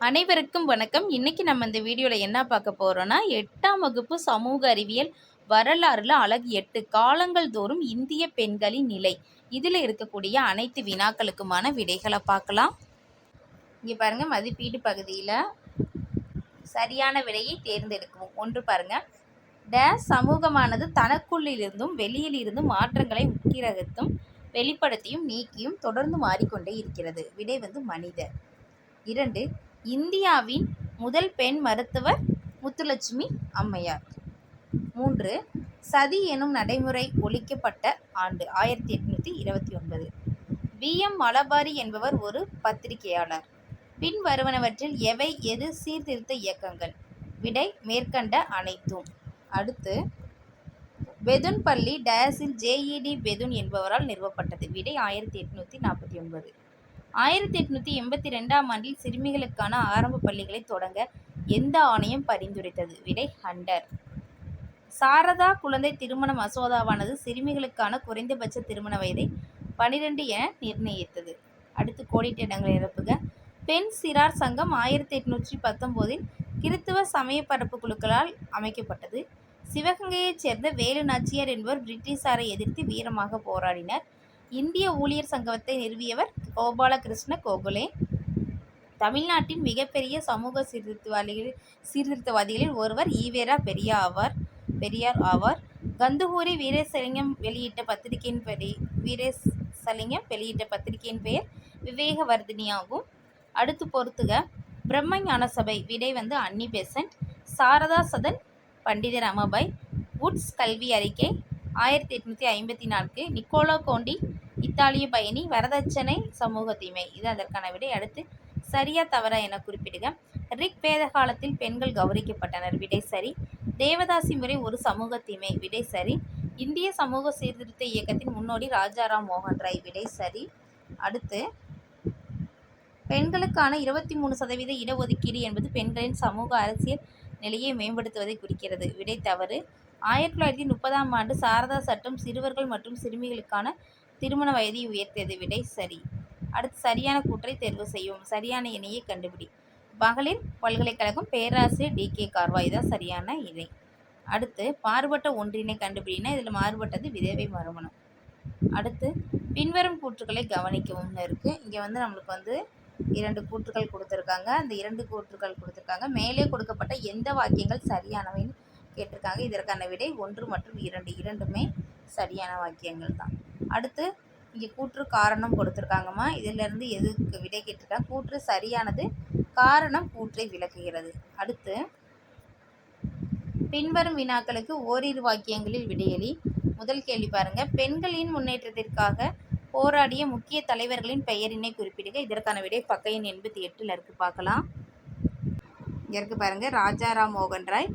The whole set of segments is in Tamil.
அனைவருக்கும் வணக்கம். இன்னைக்கு நம்ம இந்த வீடியோவில் என்ன பார்க்க போகிறோன்னா எட்டாம் வகுப்பு சமூக அறிவியல் வரலாறுல அழகு எட்டு காலங்கள் தோறும் இந்திய பெண்களின் நிலை. இதில் இருக்கக்கூடிய அனைத்து வினாக்களுக்குமான விடைகளை பார்க்கலாம். இங்கே பாருங்கள் மதிப்பீடு பகுதியில் சரியான விடையை தேர்ந்தெடுக்கவும். ஒன்று பாருங்கள் ட சமூகமானது தனக்குள்ளிலிருந்தும் வெளியிலிருந்தும் மாற்றங்களை உட்கிரகத்தும் வெளிப்படுத்தியும் நீக்கியும் தொடர்ந்து மாறிக்கொண்டே இருக்கிறது. விடை வந்து மனிதர். இரண்டு இந்தியாவின் முதல் பெண் மருத்துவர் முத்துலட்சுமி அம்மையார். மூன்று சதி எனும் நடைமுறை ஒழிக்கப்பட்ட ஆண்டு ஆயிரத்தி எட்நூற்றி இருபத்தி ஒன்பது. வி. எம். மலபாரி என்பவர் ஒரு பத்திரிகையாளர். பின் வருவனவற்றில் எவை எது சீர்திருத்த இயக்கங்கள்? விடை மேற்கண்ட அனைத்தும். அடுத்து பெதுன் பள்ளி டேஸில் ஜேஇடி பெதுன் என்பவரால் நிறுவப்பட்டது. விடை ஆயிரத்தி எட்நூற்றி நாற்பத்தி ஒன்பது. ஆயிரத்தி எட்நூற்றி எண்பத்தி ரெண்டாம் ஆண்டில் சிறுமிகளுக்கான ஆரம்ப பள்ளிகளை தொடங்க எந்த ஆணையம் பரிந்துரைத்தது. விடை ஹண்டர். சாரதா குழந்தை திருமண மசோதாவானது சிறுமிகளுக்கான குறைந்தபட்ச திருமண வயதை பனிரெண்டு என நிர்ணயித்தது. அடுத்து கோடிட்ட இடங்களை நிரப்புக. பெண் சிறார் சங்கம் ஆயிரத்தி எட்நூற்றி பத்தொம்போதில் கிறித்துவ சமய பரப்பு குழுக்களால் அமைக்கப்பட்டது. சிவகங்கையைச் சேர்ந்த வேலு நாச்சியார் என்பவர் பிரிட்டிஷாரை எதிர்த்து வீரமாக போராடினர். இந்திய ஊழியர் சங்கத்தை நிறுவியவர் கோபாலகிருஷ்ண கோகுலே. தமிழ்நாட்டின் மிகப்பெரிய சமூக சீர்திருத்தவாதிகள் சீர்திருத்தவாதிகளில் ஒருவர் ஈவேரா பெரியா ஆவார் பெரியார் ஆவார். கந்துகூரி வீரேசலிங்கம் வெளியிட்ட பத்திரிகையின் படி வீரேசலிங்கம் வெளியிட்ட பத்திரிகையின் பெயர் விவேகவர்தினி ஆகும் அடுத்து பொறுத்துக. பிரம்ம ஞான சபை விடை வந்து Annie Besant Sarada Sadan Pandita Ramabai Woods கல்வி அறிக்கை ஆயிரத்தி எட்நூற்றி ஐம்பத்தி நான்கு நிக்கோலோ கோண்டி இத்தாலிய பயணி வரதட்சணை சமூக தீமை இது அதற்கான விடை அடுத்து சரியா தவறா என குறிப்பிடுக. ரிக் வேத காலத்தில் பெண்கள் கௌரவிக்கப்பட்டனர். விடை சரி. தேவதாசி முறை ஒரு சமூக தீமை விடை சரி. இந்திய சமூக சீர்திருத்த இயக்கத்தின் முன்னோடி ராஜாராம் மோகன் ராய். விடை சரி. அடுத்து பெண்களுக்கான இருபத்தி மூணு சதவீத இடஒதுக்கீடு என்பது பெண்களின் சமூக அரசியல் நிலையை மேம்படுத்துவதை குறிக்கிறது. விடை தவறு. ஆயிரத்தி தொள்ளாயிரத்தி முப்பதாம் ஆண்டு சாரதா சட்டம் சிறுவர்கள் மற்றும் சிறுமிகளுக்கான திருமண வயதை உயர்த்தியது விடை சரி. அடுத்து சரியான கூற்றை தேர்வு செய்யும் சரியான இணையை கண்டுபிடி. மகளிர் பல்கலைக்கழகம் பேராசிரியர் டி. கே. கார்வாய் தான் சரியான இணை அடுத்து மாறுபட்ட ஒன்றினை கண்டுபிடினா இதில் மாறுபட்டது விதவை மறுமணம். அடுத்து பின்வரும் கூற்றுக்களை கவனிக்கவும் இருக்குது இங்கே வந்து நம்மளுக்கு வந்து இரண்டு கூற்றுகள் கொடுத்துருக்காங்க. அந்த இரண்டு கூற்றுகள் கொடுத்துருக்காங்க. மேலே கொடுக்கப்பட்ட எந்த வாக்கியங்கள் சரியானவைன்னு கேட்டிருக்காங்க. இதற்கான விடை ஒன்று மற்றும் இரண்டு. இரண்டுமே சரியான வாக்கியங்கள் தான். அடுத்து இங்கே கூற்று காரணம் கொடுத்துருக்காங்கம்மா. இதிலிருந்து எதுக்கு விடை கேட்டிருக்காங்க கூற்று சரியானது காரணம் கூற்றை விளக்குகிறது. அடுத்து பின்வரும் வினாக்களுக்கு ஓரிரு வாக்கியங்களில் விடையளி முதல் கேள்வி பாருங்க. பெண்களின் முன்னேற்றத்திற்காக போராடிய முக்கிய தலைவர்களின் பெயரினை குறிப்பிடுக. இதற்கான விடை பக்க எண் எண்பத்தி எட்டில் இருக்கு. பார்க்கலாம். இங்கே இருக்கு பாருங்க. ராஜாராம் மோகன் ராய்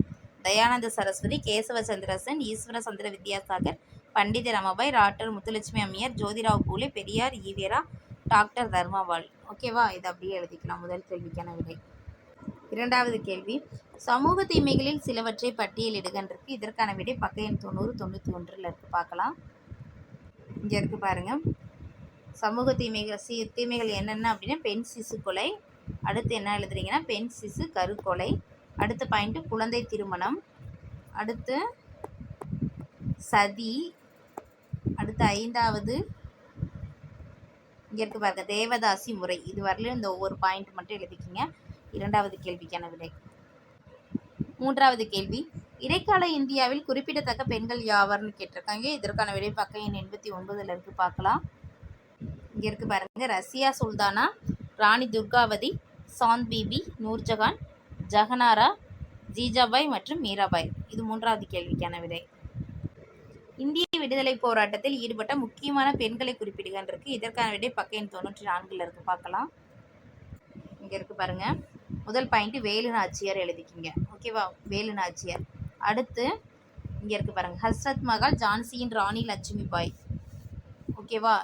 தயானந்த சரஸ்வதி கேசவ சந்திரசன் ஈஸ்வர சந்திர வித்யாசாகர் பண்டித ரமாபாய் ராட்டர் முத்துலட்சுமி அம்மையார் ஜோதிராவ் பூலே பெரியார் ஈவேரா டாக்டர் தர்மாபால். ஓகேவா இது அப்படியே எழுதிக்கலாம். முதல் கேள்விக்கான விடை. இரண்டாவது கேள்வி. சமூக தீமைகளில் சிலவற்றை பட்டியலிடுகன்றிருக்கு இதற்கான விடை பக்க எண் தொண்ணூறு தொண்ணூற்றி ஒன்றில் இருக்குது பார்க்கலாம். இங்கே இருக்குது பாருங்கள் சமூக தீமைகள் சி தீமைகள் என்னென்ன அப்படின்னா பெண் சிசு கொலை. அடுத்து என்ன எழுதுறீங்கன்னா பெண் சிசு கருக்கொலை அடுத்த பாயிண்ட்டு குழந்தை திருமணம். அடுத்து சதி அடுத்து ஐந்தாவது. இங்கே இருக்கு பாருங்கள் தேவதாசி முறை. இது வரலையும் இந்த ஒவ்வொரு பாயிண்ட் மட்டும் எழுதிக்கிங்க. இரண்டாவது கேள்விக்கான விடை. மூன்றாவது கேள்வி. இடைக்கால இந்தியாவில் குறிப்பிடத்தக்க பெண்கள் யாவர்னு கேட்டிருக்காங்க. இதற்கான விடை பக்கம் எண் எண்பத்தி ஒன்பதில் இருக்குது பார்க்கலாம். இங்கே இருக்குது பாருங்க ரஷ்யா சுல்தானா ராணி துர்காவதி சாந்த் பிபி நூர்ஜஹான் ஜஹனாரா ஜீஜாபாய் மற்றும் மீராபாய். இது மூன்றாவது கேள்விக்கான விடை. இந்திய விடுதலை போராட்டத்தில் ஈடுபட்ட முக்கியமான பெண்களை குறிப்பிடுகின்றிருக்கு இதற்கான விடை பக்க எண் தொண்ணூற்றி நான்கில் இருக்கு. பார்க்கலாம். இங்கே இருக்கு பாருங்க. முதல் பாயிண்ட் வேலு நாச்சியார் எழுதிக்கிங்க. ஓகேவா வேலு நாச்சியார் அடுத்து இங்கே இருக்கு பாருங்க. ஹஸ்ரத் மகால் ஜான்சியின் ராணி லட்சுமி பாய். ஓகேவா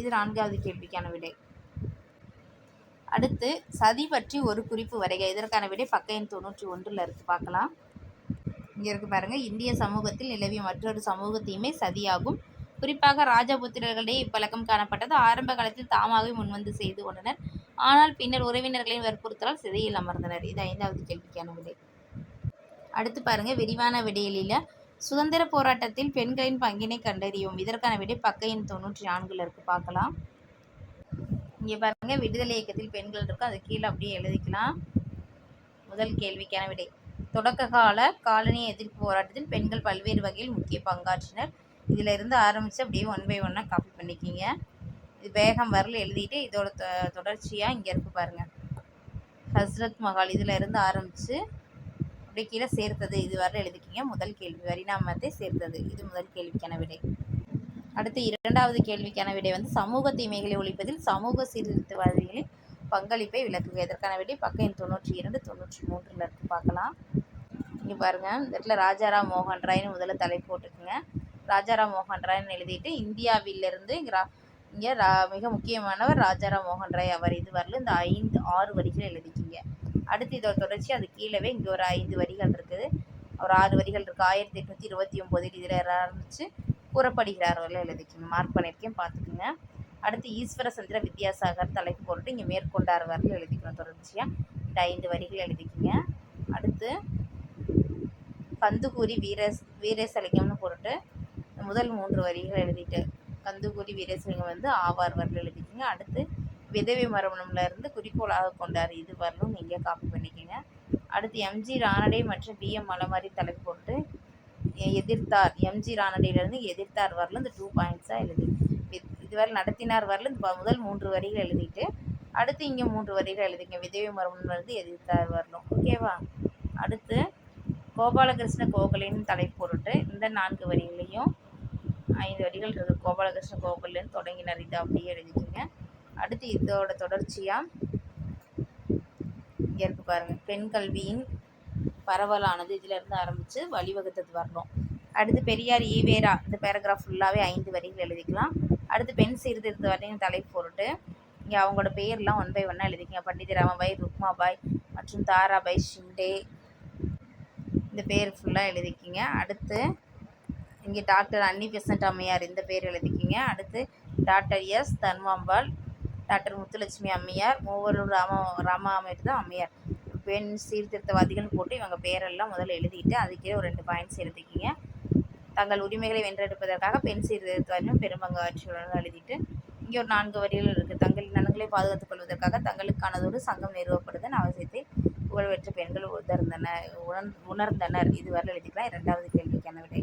இது நான்காவது கேள்விக்கான விடை. அடுத்து சதி பற்றி ஒரு குறிப்பு வரைக. இதற்கான விடை பக்க எண் தொண்ணூற்றி ஒன்றில் இருக்கு. பார்க்கலாம். இங்கே இருக்கு பாருங்கள் இந்திய சமூகத்தில் நிலவிய மற்றொரு சமூகத்தையுமே சதியாகும். குறிப்பாக ராஜபுத்திரர்களிடையே இப்பழக்கம் காணப்பட்டது. ஆரம்ப காலத்தில் தாமாகவே முன்வந்து செய்து கொண்டனர். ஆனால் பின்னர் உறவினர்களின் வற்புறுத்தலால் சிறையில் அமர்ந்தனர். இது ஐந்தாவது கேள்விக்கான விடை. அடுத்து பாருங்கள் விரிவான விடையில சுதந்திர போராட்டத்தில் பெண்களின் பங்கினை கண்டறியும் இதற்கான விடை பக்க எண் தொண்ணூற்றி நான்குல இருக்கு. பார்க்கலாம். இங்கே பாருங்க. விடுதலை இயக்கத்தில் பெண்கள் இருக்கும் அது கீழே அப்படியே எழுதிக்கலாம். முதல் கேள்விக்கான விடை. தொடக்க கால காலனி எதிர்ப்பு போராட்டத்தில் பெண்கள் பல்வேறு வகையில் முக்கிய பங்காற்றினர். இதில் இருந்து ஆரம்பித்து அப்படியே ஒன் பை ஒன்னாக காப்பி பண்ணிக்கிங்க. இது வேகம் வரல எழுதிட்டு இதோட தொடர்ச்சியாக இங்கே இருக்கு பாருங்க. ஹஸ்ரத் மஹால் இதில் இருந்து ஆரம்பித்து அப்படியே கீழே சேர்த்தது இது வரல எழுதிக்கிங்க. முதல் கேள்வி வரிநாமத்தை சேர்த்தது. இது முதல் கேள்விக்கான விடை. அடுத்து இரண்டாவது கேள்விக்கான விடை வந்து சமூக தீமைகளை ஒழிப்பதில் சமூக சீர்திருத்தவாதிகளின் பங்களிப்பை விளக்குக இதற்கான விடை பக்கம் எண் தொண்ணூற்றி இரண்டு தொண்ணூற்றி மூன்றில் இருக்கு. பார்க்கலாம். இங்கே பாருங்க. இந்த இடத்துல ராஜாராம் மோகன் ராய்னு முதல்ல தலைப்பு போட்டுக்குங்க ராஜாராம் மோகன் ராய்னு எழுதிட்டு இந்தியாவிலிருந்து இங்க ரா இங்கே ரா மிக முக்கியமானவர் ராஜாராம் மோகன் ராய் அவர். இது வரல. இந்த ஐந்து ஆறு வரிகள் எழுதிக்கிங்க. அடுத்து இதோட தொடர்ச்சி அது கீழவே இங்கே ஒரு ஐந்து வரிகள் இருக்குது ஒரு ஆறு வரிகள் இருக்குது ஆயிரத்தி எட்நூற்றி இருபத்தி ஒம்போதில் இதில் ஆரம்பித்து கூறப்படுகிறார். வரல எழுதிக்கிங்க. மார்க் பண்ணியிருக்கேன். பார்த்துக்குங்க. அடுத்து ஈஸ்வர சந்திர வித்யாசாகர் தலைப்பு போட்டு இங்கே மேற்கொண்டார் வரல எழுதிக்கணும் தொடர்ச்சியாக இந்த ஐந்து வரிகள் எழுதிக்கிங்க. அடுத்து கந்துகூரி வீரஸ் வீரேசலிங்கம்னு போட்டுட்டு முதல் மூன்று வரிகள் எழுதிட்டு கந்துகூரி வீரேசலிங்கம் வந்து ஆவார் வரல எழுதிக்கிங்க. அடுத்து விதவை மரணம்ல இருந்து குறிக்கோளாக கொண்டார் இது வரலும் நீங்கள் காப்பி பண்ணிக்கோங்க. அடுத்து எம்ஜி ராணடே மற்றும் பி எம் மலமாரி தலைப்பு போட்டு எதிர்த்தார். எம்ஜி ராணடையிலேருந்து எதிர்த்தார் வரலும் இந்த டூ பாயிண்ட்ஸாக எழுதி இதுவரை நடத்தினார் வரல. இந்த முதல் மூன்று வரிகள் எழுதிட்டு அடுத்து இங்கே மூன்று வரிகள் எழுதிங்க. விதவி மரபன் வந்து எதிர்த்தார் வரலும் ஓகேவா அடுத்து கோபாலகிருஷ்ண கோகலின் தலைப்பொருட்டு இந்த நான்கு வரிகளையும் ஐந்து வரிகள் இருக்குது கோபாலகிருஷ்ண கோகுலன்னு தொடங்கினார். இதை அப்படியே எழுதிக்கோங்க. அடுத்து இதோட தொடர்ச்சியாக இங்கே இருக்கு பாருங்கள் பெண் கல்வியின் பரவலானது இதுலேருந்து ஆரம்பித்து வழிவகுத்தது வரணும். அடுத்து பெரியார் ஈவேரா இந்த பேராகிராஃப் ஃபுல்லாகவே ஐந்து வரிகள் எழுதிக்கலாம். அடுத்து பெண் சீர்திருத்த வரையும் தலைப்பு பொருட்டு இங்கே அவங்களோட பேர்லாம் ஒன் பை ஒன்னாக எழுதிக்கங்க. பண்டித ராமபாய் ருக்மாபாய் மற்றும் தாராபாய் ஷிண்டே இந்த பேர் ஃபுல்லாக எழுதிக்கிங்க. அடுத்து இங்கே டாக்டர் அன்னி பெசன்ட் அம்மையார் இந்த பேர் எழுதிக்கிங்க. அடுத்து doctor S Dharmambal doctor Muthulakshmi Ammaiyar Moovalur Rama Rama தான் அம்மையார். பெண் சீர்திருத்தவாதிகள்னு போட்டு இவங்க பேரெல்லாம் முதல்ல எழுதிட்டு அதுக்கே ஒரு ரெண்டு பாயிண்ட்ஸ் எழுதிக்கிங்க. தங்கள் உரிமைகளை வென்றெடுப்பதற்காக பெண் சீர்திருத்தம் பெரும்பங்காட்சியுடன் எழுதிட்டு இங்கே ஒரு நான்கு வரிகள் இருக்குது தங்களின் நலன்களை பாதுகாத்துக் கொள்வதற்காக தங்களுக்கானதொரு சங்கம் நிறுவப்படுதன் அவசியத்தை புகழ்பெற்ற பெண்கள் உணர்ந்தனர் உணர் உணர்ந்தனர். இதுவரை எழுதிக்கலாம். இரண்டாவது கேள்விக்கான விடை.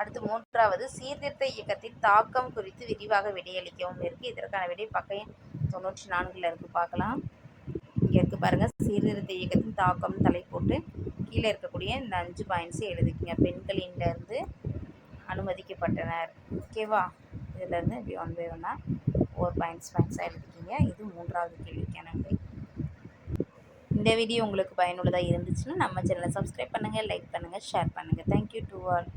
அடுத்து மூன்றாவது. சீர்திருத்த இயக்கத்தின் தாக்கம் குறித்து விரிவாக விடையளிக்கவும் இருக்கு. இதற்கான விடை பக்கம் தொண்ணூற்றி நான்குல இருக்கு. பார்க்கலாம். இங்கே இருக்கு பாருங்க. சீர்திருத்த இயக்கத்தின் தாக்கம் தலை போட்டு கீழே இருக்கக்கூடிய இந்த அஞ்சு பாயிண்ட்ஸை எழுதிக்கிங்க. பெண்களின்லேருந்து அனுமதிக்கப்பட்டனர். ஓகேவா இதுலேருந்து இப்படி ஒன் பை ஒன்னா ஃபோர் பாயிண்ட்ஸ் பாயிண்ட்ஸாக எழுதிக்கிங்க. இது மூன்றாவது கேள்விக்கான விடை இந்த வீடியோ உங்களுக்கு பயனுள்ளதாக இருந்துச்சுன்னா நம்ம சேனலை சப்ஸ்கிரைப் பண்ணுங்கள் லைக் பண்ணுங்கள் ஷேர் பண்ணுங்கள் தேங்க்யூ டு ஆல்